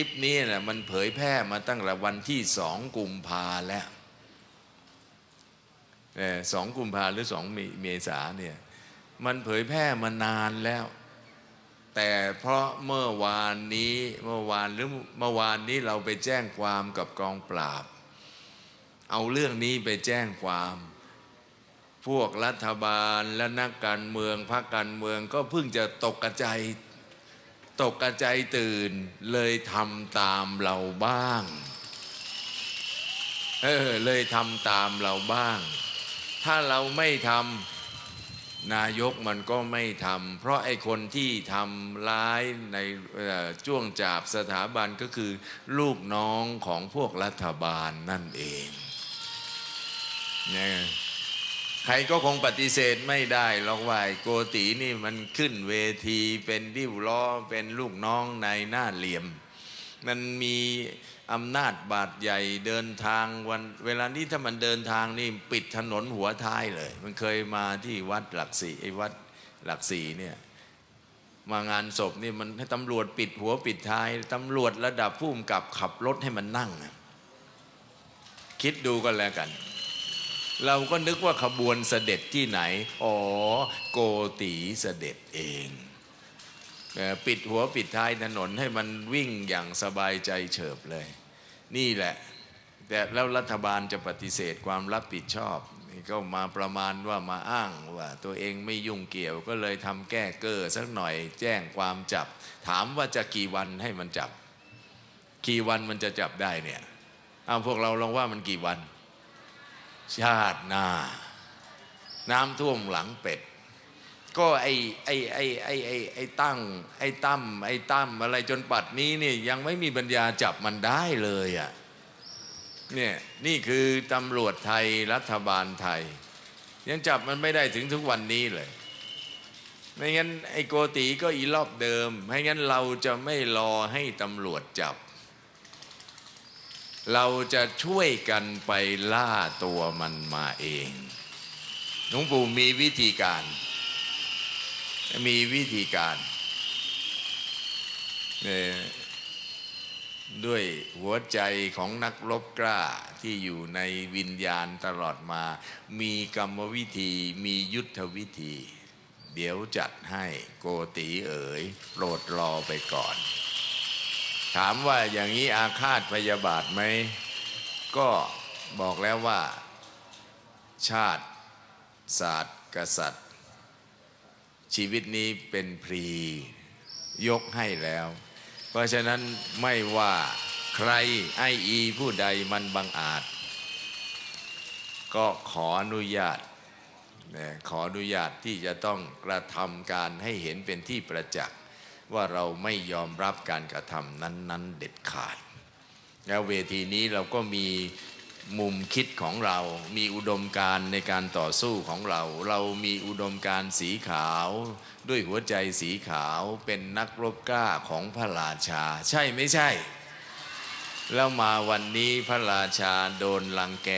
ลิปนี้นะมันเผยแพร่มาตั้งแต่วันที่สองกุมภาแล้วสองกุมภาหรือสองเมษาเนี่ยมันเผยแพร่มานานแล้ว แต่เพราะเมื่อวานนี้เมื่อวานหรือเมื่อวานนี้เราไปแจ้งความกับกองปราบ เอาเรื่องนี้ไปแจ้งความ พวกรัฐบาลและนักการเมืองพรรคการเมืองก็เพิ่งจะตกกระจาย ตกกระจตื่นเลยทำตามเราบ้าง เออเลยทำตามเราบ้าง ถ้าเราไม่ทำนายกมันก็ไม่ทำเพราะไอ้คนที่ทำร้ายในจ้วงจาบสถาบันก็คือ ลูกน้องของพวกรัฐบาลนั่นเองเนี่ย ใครก็คงปฏิเสธไม่ได้หรอกว่าโกตีนี่มันขึ้นเวทีเป็นริ้วล้อเป็นลูกน้องในหน้าเหลี่ยม มันมีอำนาจบาดใหญ่เดินทางวันเวลานี้ถ้ามันเดินทางนี่ปิดถนนหัวท้ายเลย มันเคยมาที่วัดหลักสี่ไอ้วัดหลักสี่เนี่ยมางานศพนี่มันให้ตำรวจปิดหัวปิดท้ายตำรวจระดับผู้กำกับขับรถให้มันนั่ง คิดดูกันแล้วกัน เราก็นึกว่าขบวนเสด็จที่ไหน อ๋อ โกตีเสด็จเองปิดหัวปิดท้ายถนนให้มันวิ่งอย่างสบายใจเฉิบเลย นี่แหละ แต่แล้วรัฐบาลจะปฏิเสธความรับผิดชอบก็มาประมาณว่ามาอ้างว่า ตัวเองไม่ยุ่งเกี่ยวก็เลยทำแก้เก้อสักหน่อยแจ้งความจับ ถามว่าจะกี่วันให้มันจับ กี่วันมันจะจับได้เนี่ยเอาพวกเราลองว่ามันกี่วัน ชาติหน้า น้ำท่วมหลังเป็ด ก็ไอ้ไอ้ไอ้ไอ้ไอ้ไอ้ตั้ง ไอ้ตั้มไอ้ตั้มอะไรจนปัดนี้นี่ยังไม่มีปัญญาจับมันได้เลยอะเนี่ยนี่คือตำรวจไทยรัฐบาลไทย ยังจับมันไม่ได้ถึงทุกวันนี้เลยไม่งั้นไอ้โกตีก็อีรอบเดิมไม่งั้นเราจะไม่รอให้ตำรวจจับ เราจะช่วยกันไปล่าตัวมันมาเองหลวงปู่มีวิธีการ มีวิธีการด้วยหัวใจของนักรบกล้าที่อยู่ในวิญญาณตลอดมา มีกรรมวิธีมียุทธวิธี เดี๋ยวจัดให้โกตีเอ๋ยโปรดรอไปก่อน ถามว่าอย่างนี้อาฆาตพยาบาทไหม ก็บอกแล้วว่า ชาติศาสตร์กษัตริย์ ชีวิตนี้เป็นพรียกให้แล้ว เพราะฉะนั้นไม่ว่าใครไออีผู้ใดมันบังอาจ ก็ขออนุญาตขออนุญาตที่จะต้องกระทำการให้เห็นเป็นที่ประจักษ์ ว่าเราไม่ยอมรับการกระทำนั้น ๆ เด็ดขาด แล้วเวทีนี้เราก็มีมุมคิดของเรา มีอุดมการในการต่อสู้ของเรา เรามีอุดมการสีขาว ด้วยหัวใจสีขาวเป็นนักรบกล้าของพระราชา ใช่ไม่ใช่ แล้วมาวันนี้พระราชาโดนลังแก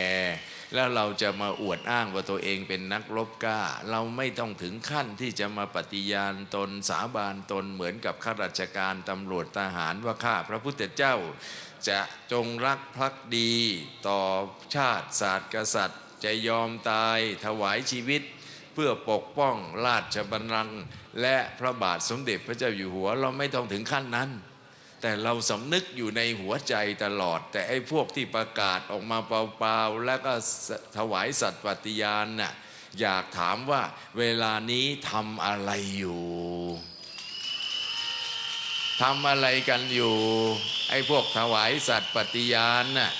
แล้วเราจะมาอวดอ้างว่าตัวเองเป็นนักรบกล้า เราไม่ต้องถึงขั้นที่จะมาปฏิญาณตนสาบานตนเหมือนกับข้าราชการตำรวจทหารว่าข้าพระพุทธเจ้า จะจงรักภักดี ต่อชาติศาสตร์กษัตริย์ จะยอมตายถวายชีวิต เพื่อปกป้องราชบัลลังก์และพระบาทสมเด็จพระเจ้าอยู่หัว เราไม่ต้องถึงขั้นนั้น แต่เราสำนึกอยู่ในหัวใจตลอด แต่ไอ้พวกที่ประกาศออกมาเปล่าๆแล้วก็ถวายสัตย์ปฏิญาณน่ะอยากถามว่าเวลานี้ทำอะไรอยู่ทำอะไรกันอยู่ ไอ้พวกถวายสัตย์ปฏิญาณน่ะ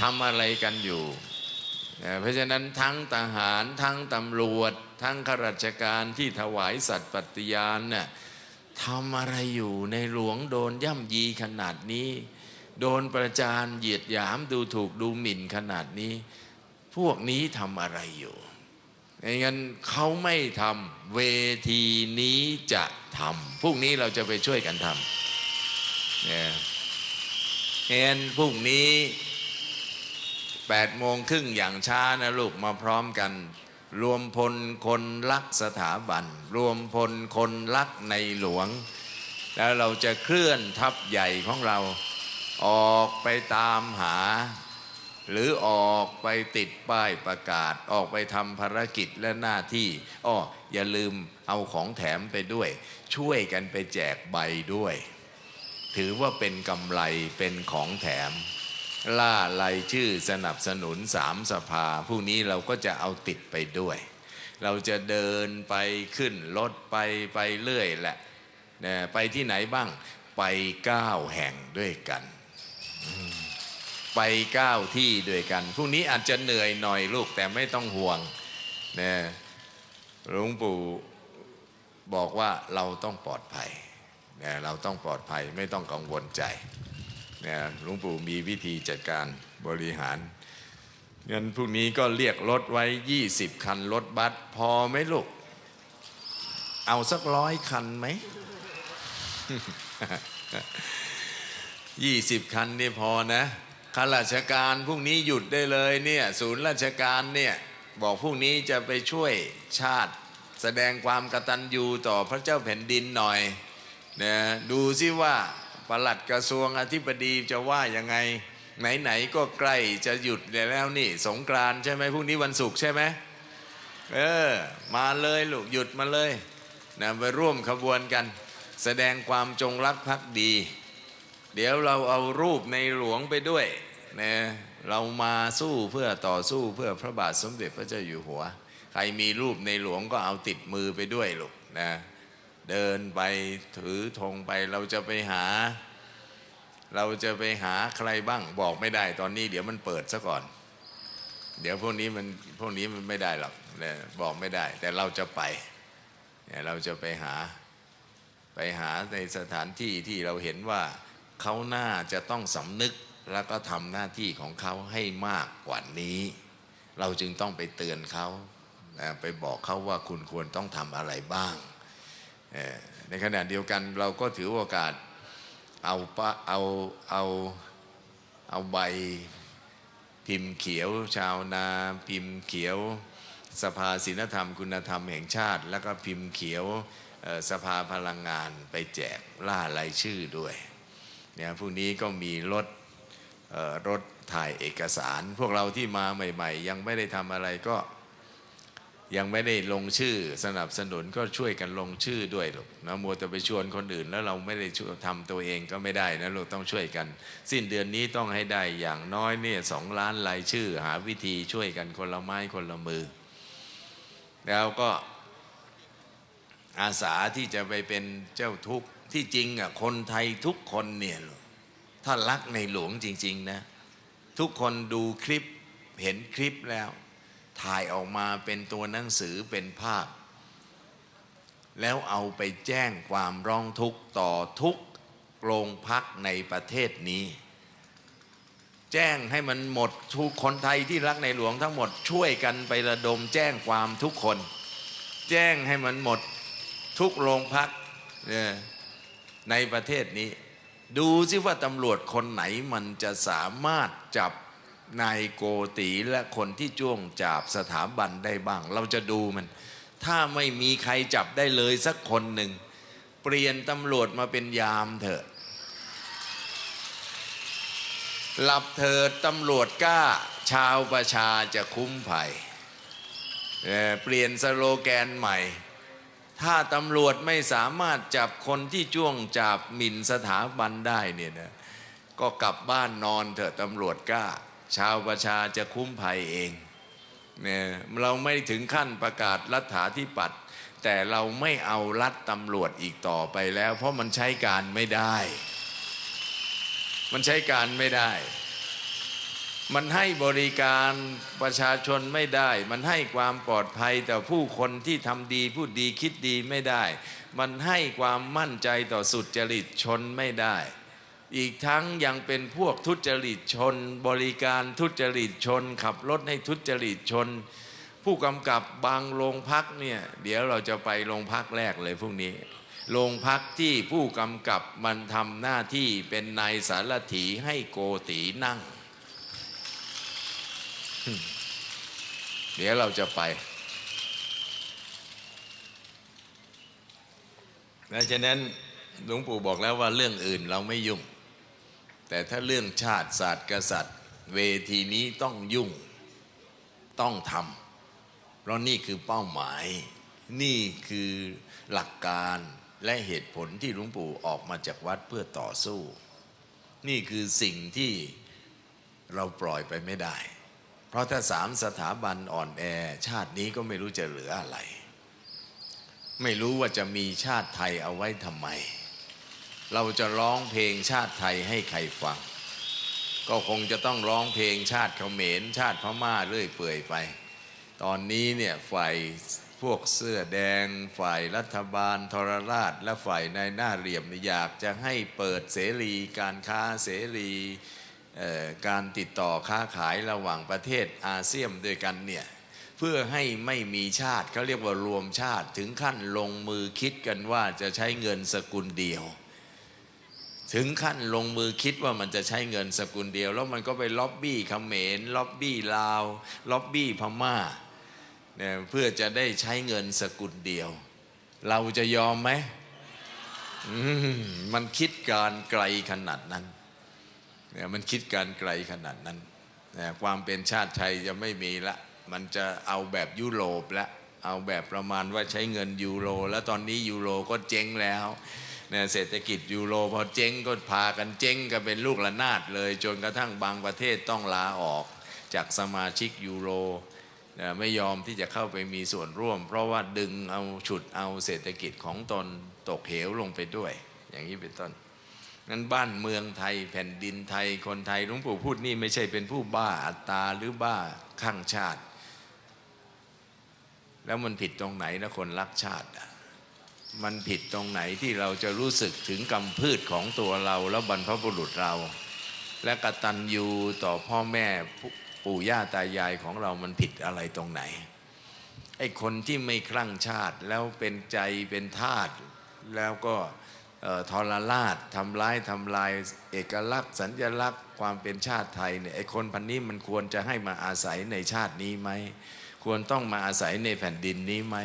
ทำอะไรกันอยู่ เพราะฉะนั้นทั้งทหารทั้งตำรวจ ทั้งข้าราชการที่ถวายสัตย์ปฏิญาณน่ะ ทำอะไรอยู่ในหลวงโดนย่ำยีขนาดนี้ โดนประจานเหยียดหยามดูถูกดูหมิ่นขนาดนี้ พวกนี้ทำอะไรอยู่อย่งั้นเขาไม่ทำเวทีนี้จะทำพวกนี้เราจะไปช่วยกันทำเนี่ยเห็นพรุ่งนี้แปดโมงครึ่งอย่างช้านะลูกมาพร้อมกัน รวมพลคนรักสถาบัน รวมพลคนรักในหลวง แล้วเราจะเคลื่อนทัพใหญ่ของเราออกไปตามหา หรือออกไปติดป้ายประกาศออกไปทำภารกิจและหน้าที่อ้ออย่าลืมเอาของแถมไปด้วย ช่วยกันไปแจกใบด้วย ถือว่าเป็นกำไรเป็นของแถม ล่ารายชื่อสนับสนุนสามสภาพรุ่งนี้เราก็จะเอาติดไปด้วย เราจะเดินไปขึ้นรถไปไปเรื่อยแหละนะไปที่ไหนบ้างไปเก้าแห่งด้วยกัน ไปเก้าที่ด้วยกันพรุ่งนี้อาจจะเหนื่อยหน่อยลูกแต่ไม่ต้องห่วงนะหลวงปู่บอกว่าเราต้องปลอดภัยนะเราต้องปลอดภัยไม่ต้องกังวลใจ นะหลวงปู่มีวิธีจัดการบริหารงั้นพรุ่งนี้ก็เรียกรถไว้ 20 คันรถบัสพอไหมลูก เอาสักร้อยคันไหมยี่สิบคันนี่พอนะข้าราชการพรุ่งนี้หยุดได้เลยเนี่ยศูนย์ราชการเนี่ยบอกพรุ่งนี้จะไปช่วยชาติ แสดงความกตัญญูต่อพระเจ้าแผ่นดินหน่อยนะดูซิว่า ปลัดกระทรวงอธิบดีจะว่ายังไง ไหนๆก็ใกล้จะหยุดแล้วนี่ สงกรานใช่ไหมพรุ่งนี้วันศุกร์ใช่ไหมเออ มาเลยลูกหยุดมาเลยนะไปร่วมขบวนกัน แสดงความจงรักภักดี เดี๋ยวเราเอารูปในหลวงไปด้วยนะเรามาสู้เพื่อต่อสู้เพื่อพระบาทสมเด็จพระเจ้าอยู่หัว ใครมีรูปในหลวงก็เอาติดมือไปด้วยลูกนะ เดินไปถือธงไปเราจะไปหา เราจะไปหาใครบ้างบอกไม่ได้ตอนนี้ เดี๋ยวมันเปิดซะก่อน เดี๋ยวพวกนี้มันพวกนี้มันไม่ได้หรอกนะบอกไม่ได้ แต่เราจะไปเนี่ยเราจะไปหาไปหาในสถานที่ที่เราเห็นว่าเขาน่าจะต้องสำนึกแล้วก็ทำหน้าที่ของเขาให้มากกว่านี้ เราจึงต้องไปเตือนเขาไปบอกเขาว่าคุณควรต้องทำอะไรบ้าง ในขณะเดียวกันเราก็ถือโอกาสเอาปะเอาเอาเอาใบพิมพ์เขียวชาวนาพิมพ์เขียวสภาศีลธรรมคุณธรรมแห่งชาติ แล้วก็พิมพ์เขียวสภาพลังงานไปแจกล่ารายชื่อด้วยเนี่ยพรุ่งนี้ก็มีรถรถถ่ายเอกสาร พวกเราที่มาใหม่ ๆ ยังไม่ได้ทำอะไรก็ ยังไม่ได้ลงชื่อสนับสนุนก็ช่วยกันลงชื่อด้วยลูกนะมัวแต่ไปชวนคนอื่น แล้วเราไม่ได้ช่วยทำตัวเองก็ไม่ได้นะลูกต้องช่วยกัน สิ้นเดือนนี้ต้องให้ได้อย่างน้อยเนี่ยสองล้านรายชื่อ หาวิธีช่วยกันคนละไม้คนละมือ แล้วก็อาสาที่จะไปเป็นเจ้าทุกข์ที่จริงอะคนไทยทุกคนเนี่ยถ้ารักในหลวงจริง ๆ นะ ทุกคนดูคลิปเห็นคลิปแล้ว ถ่ายออกมาเป็นตัวหนังสือเป็นภาพ แล้วเอาไปแจ้งความร้องทุกข์ต่อทุกโรงพักในประเทศนี้ แจ้งให้มันหมดทุกคนไทยที่รักในหลวงทั้งหมดช่วยกันไประดมแจ้งความทุกคน แจ้งให้มันหมดทุกโรงพักในประเทศนี้ ดูซิว่าตำรวจคนไหนมันจะสามารถจับ นายโกตีและคนที่จ้วงจาบสถาบันได้บ้าง เราจะดูมัน ถ้าไม่มีใครจับได้เลยสักคนหนึ่ง เปลี่ยนตำรวจมาเป็นยามเถอะ หลับเถิดตำรวจกล้า ชาวประชาจะคุ้มภัยเอ่เปลี่ยนสโลแกนใหม่ ถ้าตำรวจไม่สามารถจับคนที่จ้วงจับหมิ่นสถาบันได้เนี่ยนะก็กลับบ้านนอนเถอะตำรวจกล้า ชาวประชาจะคุ้มภัยเองเนี่ยเราไม่ถึงขั้นประกาศรัฐาธิปัตย์แต่เราไม่เอารัฐตำรวจอีกต่อไปแล้ว เพราะมันใช้การไม่ได้ มันใช้การไม่ได้ มันให้บริการประชาชนไม่ได้ มันให้ความปลอดภัยต่อผู้คนที่ทำดีพูดดีคิดดีไม่ได้ มันให้ความมั่นใจต่อสุจริตชนไม่ได้ อีกทั้งยังเป็นพวกทุจริตชน บริการทุจริตชน ขับรถให้ทุจริตชน ผู้กำกับบางโรงพักเนี่ยเดี๋ยวเราจะไปโรงพักแรกเลยพรุ่งนี้โรงพักที่ผู้กำกับมันทำหน้าที่เป็นนายสารถีให้โกตีนั่ง เดี๋ยวเราจะไปดังนั้นหลวงปู่บอกแล้วว่าเรื่องอื่นเราไม่ยุ่ง แต่ถ้าเรื่องชาติศาสตร์กษัตริย์ เวทีนี้ต้องยุ่งต้องทำเพราะนี่คือเป้าหมาย นี่คือหลักการและเหตุผลที่หลวงปู่ออกมาจากวัดเพื่อต่อสู้ นี่คือสิ่งที่เราปล่อยไปไม่ได้ เพราะถ้าสามสถาบันอ่อนแอ ชาตินี้ก็ไม่รู้จะเหลืออะไร ไม่รู้ว่าจะมีชาติไทยเอาไว้ทำไม เราจะร้องเพลงชาติไทยให้ใครฟัง ก็คงจะต้องร้องเพลงชาติเขมรชาติพม่าเรื่อยเปื่อยไป ตอนนี้เนี่ยฝ่ายพวกเสื้อแดง ฝ่ายรัฐบาลทรราช และฝ่ายนายหน้าเหลี่ยมอยากจะให้เปิดเสรีการค้าเสรีการติดต่อค้าขายระหว่างประเทศอาเซียนด้วยกันเนี่ยเพื่อให้ไม่มีชาติเขาเรียกว่ารวมชาติถึงขั้นลงมือคิดกันว่าจะใช้เงินสกุลเดียว ถึงขั้นลงมือคิดว่ามันจะใช้เงินสกุลเดียว แล้วมันก็ไปล็อบบี้เขมรล็อบบี้ลาวล็อบบี้พม่าเนี่ยเพื่อจะได้ใช้เงินสกุลเดียว เราจะยอมไหมมมันคิดการไกลขนาดนั้นเนี่ยมันคิดการไกลขนาดนั้นเนี่ยความเป็นชาติไทยจะไม่มีละ มันจะเอาแบบยุโรปละ เอาแบบประมาณว่าใช้เงินยูโร แล้วตอนนี้ยูโรก็เจ๊งแล้ว เนี่ยเศรษฐกิจยูโรพอเจ๊งก็พากันเจ๊งกันเป็นลูกระนาดเลย จนกระทั่งบางประเทศต้องลาออกจากสมาชิกยูโรไม่ยอมที่จะเข้าไปมีส่วนร่วม เพราะว่าดึงเอาฉุดเอาเศรษฐกิจของตนตกเหวลงไปด้วย อย่างนี้เป็นต้นงั้นบ้านเมืองไทยแผ่นดินไทยคนไทยหลวงปู่พูดนี่ไม่ใช่เป็นผู้บ้าอัตตาหรือบ้าข้างชาติ แล้วมันผิดตรงไหนนะคนรักชาติอะ มันผิดตรงไหนที่เราจะรู้สึกถึงกำพืชของตัวเราแล้วบรรพบุรุษเรา และกตัญญูต่อพ่อแม่ปู่ย่าตายายของเรามันผิดอะไรตรงไหนไอ้คนที่ไม่คลั่งชาติแล้วเป็นใจเป็นทาสแล้วก็ทรราชทำร้ายทำลายเอกลักษณ์ สัญลักษณ์ความเป็นชาติไทยเนี่ยไอ้คนพันนี้มันควรจะให้มาอาศัยในชาตินี้ไหมควรต้องมาอาศัยในแผ่นดินนี้ไหม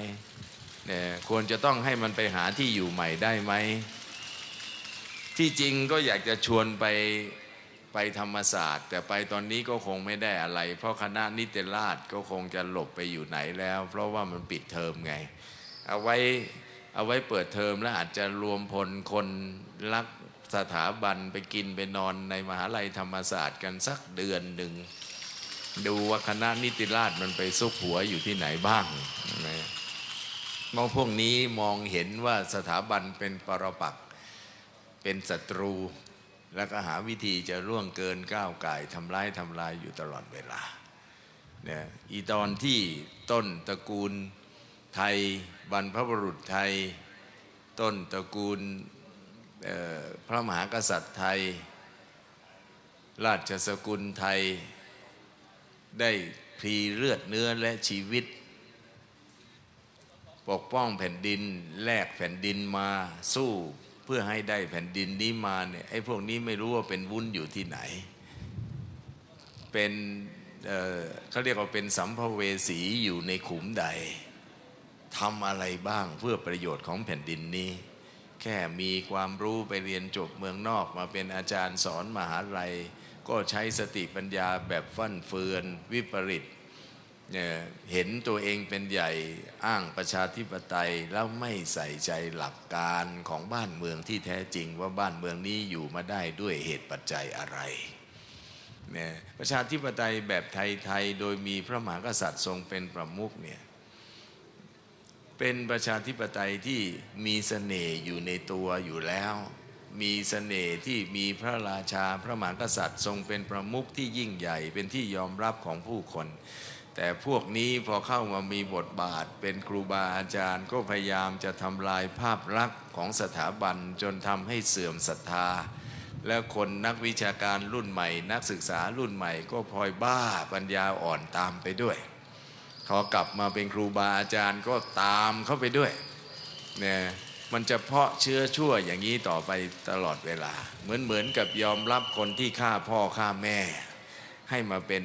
เนี่ยควรจะต้องให้มันไปหาที่อยู่ใหม่ได้ไหม ที่จริงก็อยากจะชวนไปไปธรรมศาสตร์ แต่ไปตอนนี้ก็คงไม่ได้อะไร เพราะคณะนิเตราชก็คงจะหลบไปอยู่ไหนแล้ว เพราะว่ามันปิดเทอมไง เอาไว้เอาไว้เปิดเทอมแล้วอาจจะรวมพลคนรักสถาบันไปกินไปนอนในมหาลัยธรรมศาสตร์กันสักเดือนหนึ่ง ดูว่าคณะนิติราชมันไปซุกหัวอยู่ที่ไหนบ้างนะ มองพวกนี้มองเห็นว่าสถาบันเป็นปรปักเป็นศัตรู แล้วก็หาวิธีจะร่วงเกินก้าวไก่ทำร้ายทำลายอยู่ตลอดเวลาเนี่ยอีตอนที่ต้นตระกูลไทยบรรพบุรุษไทย ต้นตระกูลพระมหากษัตริย์ไทย ราชสกุลไทยได้พลีเลือดเนื้อและชีวิต ปกป้องแผ่นดินแลกแผ่นดินมาสู้เพื่อให้ได้แผ่นดินนี้มาเนี่ยไอ้พวกนี้ไม่รู้ว่าเป็นวุ้นอยู่ที่ไหน เป็นเอ่อเขาเรียกว่าเป็นสัมภเวสีอยู่ในขุมใดทำอะไรบ้างเพื่อประโยชน์ของแผ่นดินนี้ แค่มีความรู้ไปเรียนจบเมืองนอกมาเป็นอาจารย์สอนมหาลัย ก็ใช้สติปัญญาแบบฟั่นเฟือนวิปริต เเห็นตัวเองเป็นใหญ่อ้างประชาธิปไตยแล้วไม่ใส่ใจหลักการของบ้านเมืองที่แท้จริงว่าบ้านเมืองนี้อยู่มาได้ด้วยเหตุปัจจัยอะไรเนี่ยประชาธิปไตยแบบไทยๆโดยมีพระมหากษัตริย์ทรงเป็นประมุขเนี่ยเป็นประชาธิปไตยที่มีเสน่ห์อยู่ในตัวอยู่แล้ว มีเสน่ห์ที่มีพระราชาพระมหากษัตริย์ทรงเป็นประมุขที่ยิ่งใหญ่เป็นที่ยอมรับของผู้คน แต่พวกนี้พอเข้ามามีบทบาทเป็นครูบาอาจารย์ก็พยายามจะทำลายภาพลักษณ์ของสถาบันจนทำให้เสื่อมศรัทธา แล้วคนนักวิชาการรุ่นใหม่ นักศึกษารุ่นใหม่ ก็พลอยบ้าปัญญาอ่อนตามไปด้วยพอกลับมาเป็นครูบาอาจารย์ก็ตามเข้าไปด้วยเนี่ยมันจะเพาะเชื้อชั่วอย่างนี้ต่อไปตลอดเวลา เหมือนเหมือนกับยอมรับคนที่ฆ่าพ่อฆ่าแม่ ให้มาเป็น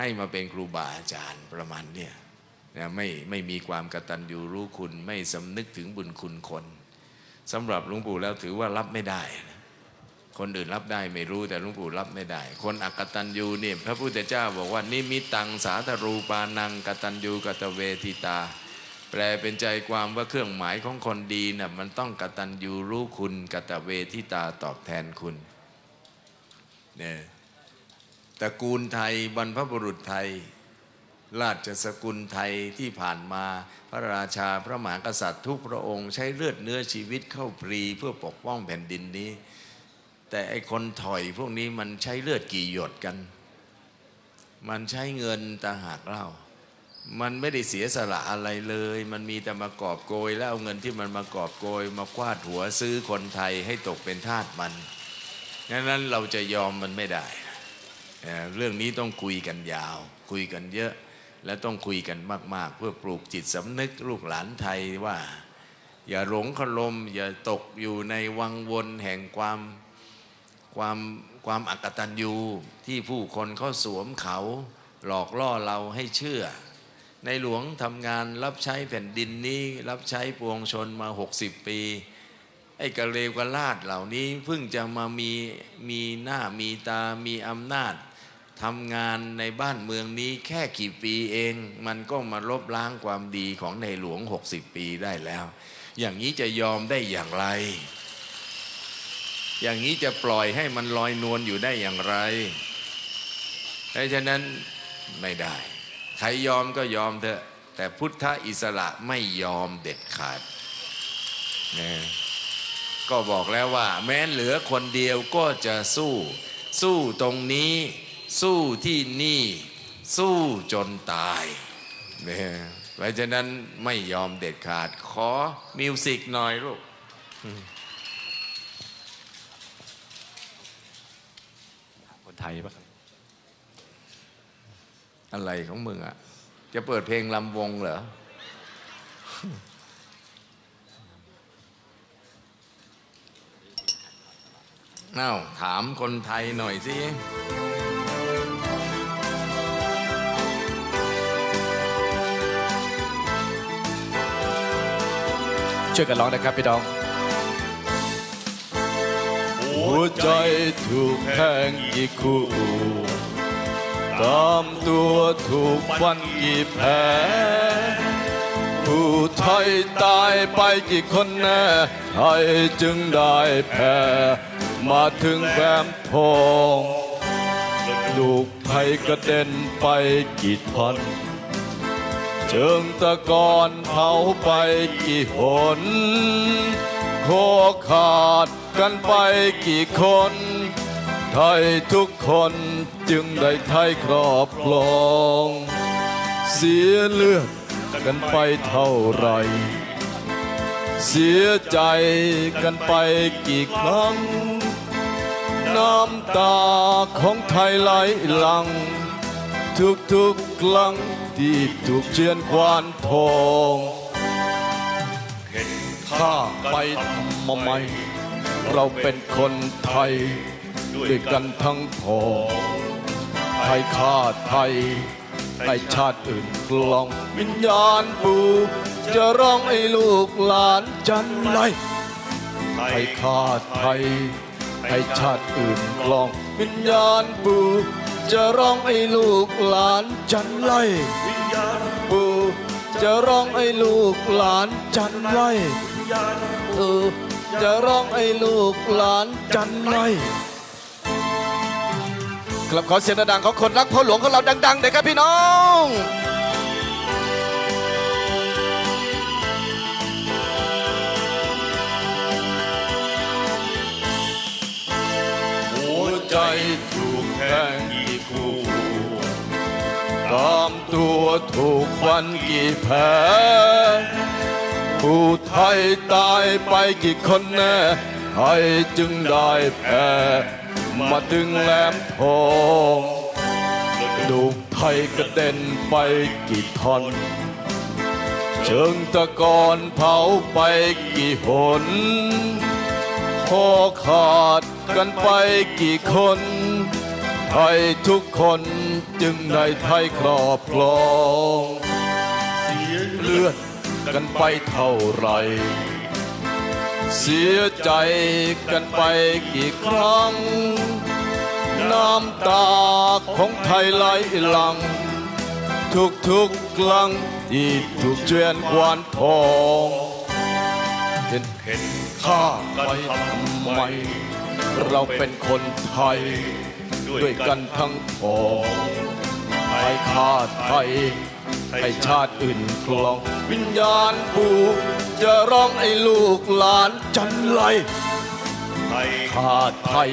ให้มาเป็นครูบาอาจารย์ประมาณเนี่ยนะไม่ไม่มีความกตัญญูรู้คุณไม่สำนึกถึงบุญคุณคนสำหรับหลวงปู่แล้วถือว่ารับไม่ได้นะคนอื่นรับได้ไม่รู้แต่หลวงปู่รับไม่ได้ คนอักตันยูเนี่ยพระพุทธเจ้าบอกว่านิมิตังสาธรูปานังกตันยูกตเวทิตา แปลเป็นใจความว่าเครื่องหมายของคนดีน่ะมันต้องกตัญญูรู้คุณกตเวทิตาตอบแทนคุณเนี่ย ตระกูลไทยบรรพบุรุษไทย ราชสกุลไทยที่ผ่านมาพระราชาพระมหากษัตริย์ทุกพระองค์ ใช้เลือดเนื้อชีวิตเข้าปรีเพื่อปกป้องแผ่นดินนี้ แต่ไอคนถอยพวกนี้มันใช้เลือดกี่หยดกัน มันใช้เงินตางหากเล่ามันไม่ได้เสียสละอะไรเลย มันมีแต่มากอบโกย แล้วเอาเงินที่มันมากอบโกย มาคว้าดหัวซื้อคนไทยให้ตกเป็นทาสมันงนั้นเราจะยอมมันไม่ได้ เรื่องนี้ต้องคุยกันยาว คุยกันเยอะ และต้องคุยกันมาก ๆ เพื่อปลูกจิตสำนึกลูกหลานไทยว่า อย่าหลงขลม อย่าตกอยู่ในวังวนแห่งความความความอักตันยูที่ผู้คนเขาสวมเขา หลอกล่อเราให้เชื่อ ในหลวงทำงานรับใช้แผ่นดินนี้ รับใช้ปวงชนมา 60 ปีไอ้กระเลวกระลาดเหล่านี้เพิ่งจะมามีมีหน้ามีตามีอำนาจ ทำงานในบ้านเมืองนี้แค่กี่ปีเอง มันก็มาลบล้างความดีของในหลวง 60 ปีได้แล้ว อย่างนี้จะยอมได้อย่างไร อย่างนี้จะปล่อยให้มันลอยนวลอยู่ได้อย่างไรเพราะฉะนั้นไม่ได้ ใครยอมก็ยอมเถอะ แต่พุทธอิสระไม่ยอมเด็ดขาดนะก็บอกแล้วว่า แม้เหลือคนเดียวก็จะสู้ สู้ตรงนี้ สู้ที่นี่สู้จนตายเนี่ยเพราะฉะนั้นไม่ยอมเด็ดขาด ขอมิวสิกหน่อยลูกคนไทยปะครับอะไรของมึงอะจะเปิดเพลงลำวงเหรอเอ้าถามคนไทยหน่อยสิ ช่วยกันร้องนะครับพี่น้อง หัวใจถูกแทงกี่คู่ตามตัวถูกฟันกี่แผลผู้ไทยตายไปกี่คนแน่ไทยจึงได้แพ้มาถึงแฟ้มทองลูกไทยกระเด็นไปกี่ท่อน เชิงตะกอนเผาไปกี่หน โคขาดกันไปกี่คน ไทยทุกคนจึงได้ไทยครอบครอง เสียเลือดกันไปเท่าไร เสียใจกันไปกี่ครั้ง น้ำตาของไทยไหลหลัง ทุกๆครั้ง ที่ถูกเชือนควานทองเห็นข้าไปทำไม เราเป็นคนไทย ด้วยกันทั้งพองไทยข้าไทยไทยชาติอื่นกลอง วิญญาณปูจะร้องให้ลูกหลานจันไรไทยข้าไทยไทยชาติอื่นกลอง วิญญาณปู จะร้องให้ลูกหลานจันไรปูจะร้องให้ลูกหลานจันไรเออจะร้องให้ลูกหลานจันไรกลับขอเสียงดังของคนรักพ่อหลวงของเราดังๆเด็กครับพี่น้องหัวใจถูกแทง ตามตัวถูกฟันกี่แผลผู้ไทยตายไปกี่คนแน่ไทยจึงได้แพ้มาถึงแหลมทองลูกไทยกระเด็นไปกี่ท่อนเชิงตะกอนเผาไปกี่หนคอขาดกันไปกี่คนไทยทุกคน จึงได้ไทยครอบครองเสียเลือดกันไปเท่าไร เสียใจกันไปกี่ครั้ง น้ำตาของไทยไหลหลัง ทุกทุกๆครั้งที่ถูกเชียนควันทองเห็นเห็นข้าไปทำไม เราเป็นคนไทย ด้วยกันทั้งทองไทยข้าไทยให้ชาติอื่นคลอง วิญญาณปู่จะร้องให้ลูกหลานจันไรไทยข้าไทย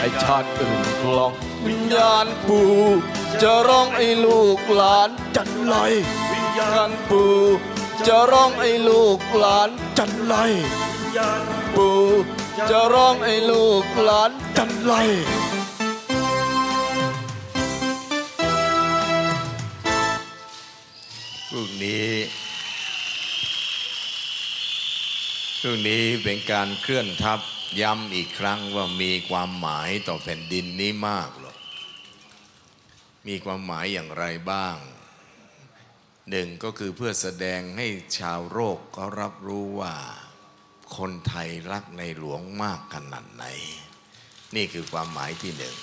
ให้ชาติอื่นคลอง วิญญาณปู่จะร้องให้ลูกหลานจันไรวิญญาวิญญาณณปู่จะร้องให้ลูกหลานจันไรวิญญาณปู่จะร้องให้ลูกหลานจันไร พรุ่งนี้เป็นการเคลื่อนทัพย้ำอีกครั้งว่ามีความหมายต่อแผ่นดินนี้มากหรอกมีความหมายอย่างไรบ้างหนึ่งก็คือเพื่อแสดงให้ชาวโลกเขารับรู้ว่า คนไทยรักในหลวงมากขนาดไหน นี่คือความหมายที่หนึ่ง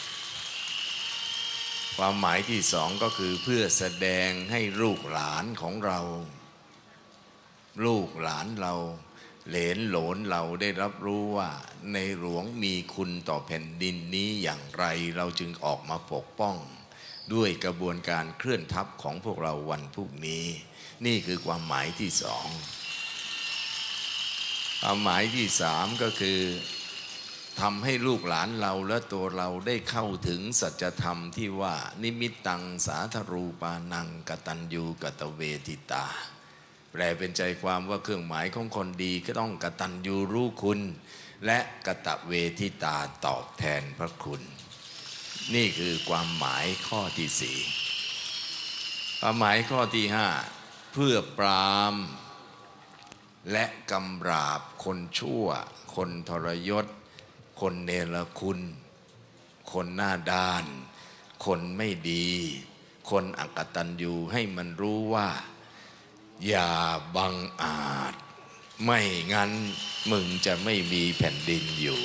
ความหมายที่สองก็คือเพื่อแสดงให้ลูกหลานของเรา ลูกหลานเรา เหลนหลนเราได้รับรู้ว่าในหลวงมีคุณต่อแผ่นดินนี้อย่างไรเราจึงออกมาปกป้อง ด้วยกระบวนการเคลื่อนทัพของพวกเราวันพรุ่งนี้ นี่คือความหมายที่สองความหมายที่สามก็คือทำให้ลูกหลานเราและตัวเราได้เข้าถึงสัจธรรมที่ว่านิมิตตังสาธรูปานังกตัญญูกตเวทิตา แปลเป็นใจความว่าเครื่องหมายของคนดีก็ต้องกตัญญูรู้คุณ และกตเวทิตาตอบแทนพระคุณ นี่คือความหมายข้อที่สี่ความหมายข้อที่ห้าเพื่อปรามและกำราบคนชั่ว คนทรยศ คนเนรคุณ คนหน้าด้าน คนไม่ดี คนอักตันยูให้มันรู้ว่า อย่าบังอาจ ไม่งั้นมึงจะไม่มีแผ่นดินอยู่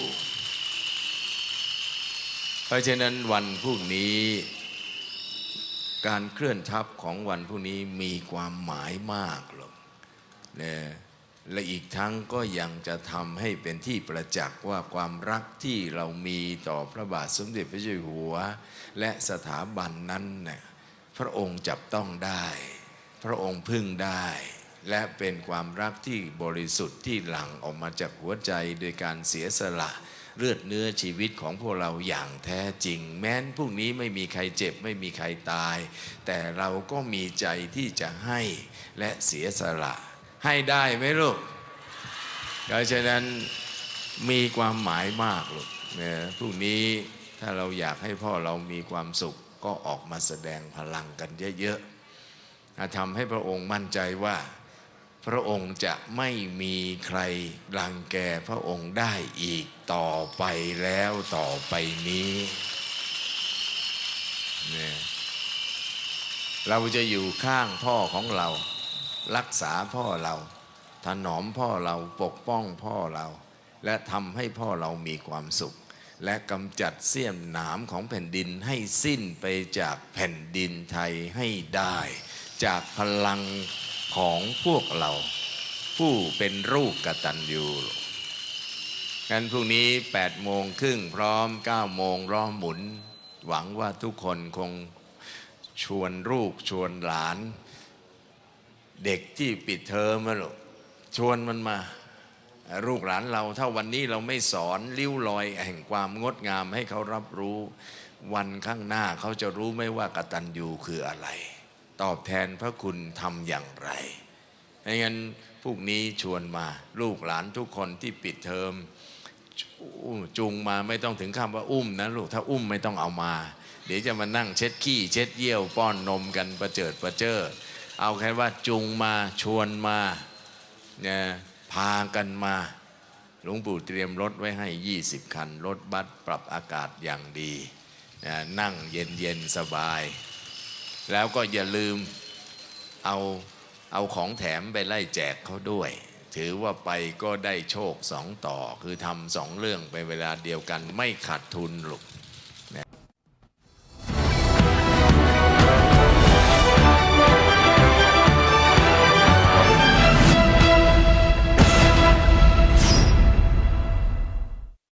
เพราะฉะนั้นวันพรุ่งนี้ การเคลื่อนทัพของวันพรุ่งนี้มีความหมายมากหรอกนะและอีกทั้งก็ยังจะทำให้เป็นที่ประจักษ์ว่าความรักที่เรามีต่อพระบาทสมเด็จพระเจ้าอยู่หัว และสถาบันนั้นเนี่ยพระองค์จับต้องได้ พระองค์พึ่งได้ และเป็นความรักที่บริสุทธิ์ที่หลั่งออกมาจากหัวใจโดยการเสียสละเลือดเนื้อชีวิตของพวกเราอย่างแท้จริง แม้นพรุ่งนี้ไม่มีใครเจ็บไม่มีใครตาย แต่เราก็มีใจที่จะให้และเสียสละ ให้ได้ไหมลูกดังนั้นมีความหมายมากลูกนี่ยพรุ่งนี้ถ้าเราอยากให้พ่อเรามีความสุขก็ออกมาแสดงพลังกันเยอะๆ ทำให้พระองค์มั่นใจว่า พระองค์จะไม่มีใครรังแกพระองค์ได้อีกต่อไปแล้วต่อไปนี้เนี่ยเราจะอยู่ข้างพ่อของเรา รักษาพ่อเรา ถนอมพ่อเราปกป้องพ่อเรา และทำให้พ่อเรามีความสุข และกำจัดเสี้ยนหนามของแผ่นดินให้สิ้นไปจากแผ่นดินไทยให้ได้ จากพลังของพวกเรา ผู้เป็นรูปกตัญญูงั้นพรุ่งนี้8โมงครึ่งพร้อม9โมงร้อมหมุน หวังว่าทุกคนคงชวนลูกชวนหลาน เด็กที่ปิดเทอมมาลูกชวนมันมาลูกหลานเราถ้าวันนี้เราไม่สอนริ้วรอยแห่งความงดงามให้เขารับรู้ วันข้างหน้าเขาจะรู้ไม่ว่ากตัญญูคืออะไร ตอบแทนพระคุณทำอย่างไรไม่งั้นพรุ่งนี้ชวนมาลูกหลานทุกคนที่ปิดเทอมจูงมาไม่ต้องถึงคำว่าอุ้มนะลูกถ้าอุ้มไม่ต้องเอามา เดี๋ยวจะมานั่งเช็ดขี้เช็ดเยี่ยวป้อนนมกันประเจิดประเจิดเอาแค่ว่าจูงมาชวนมาเนี่ยพากันมาหลวงปู่เตรียมรถไว้ให้ 20 คัน รถบัสปรับอากาศอย่างดี นั่งเย็นเย็นสบาย แล้วก็อย่าลืมเอาเอาของแถมไปไล่แจกเขาด้วย ถือว่าไปก็ได้โชคสองต่อ คือทำสองเรื่องไปเวลาเดียวกันไม่ขาดทุนหรอก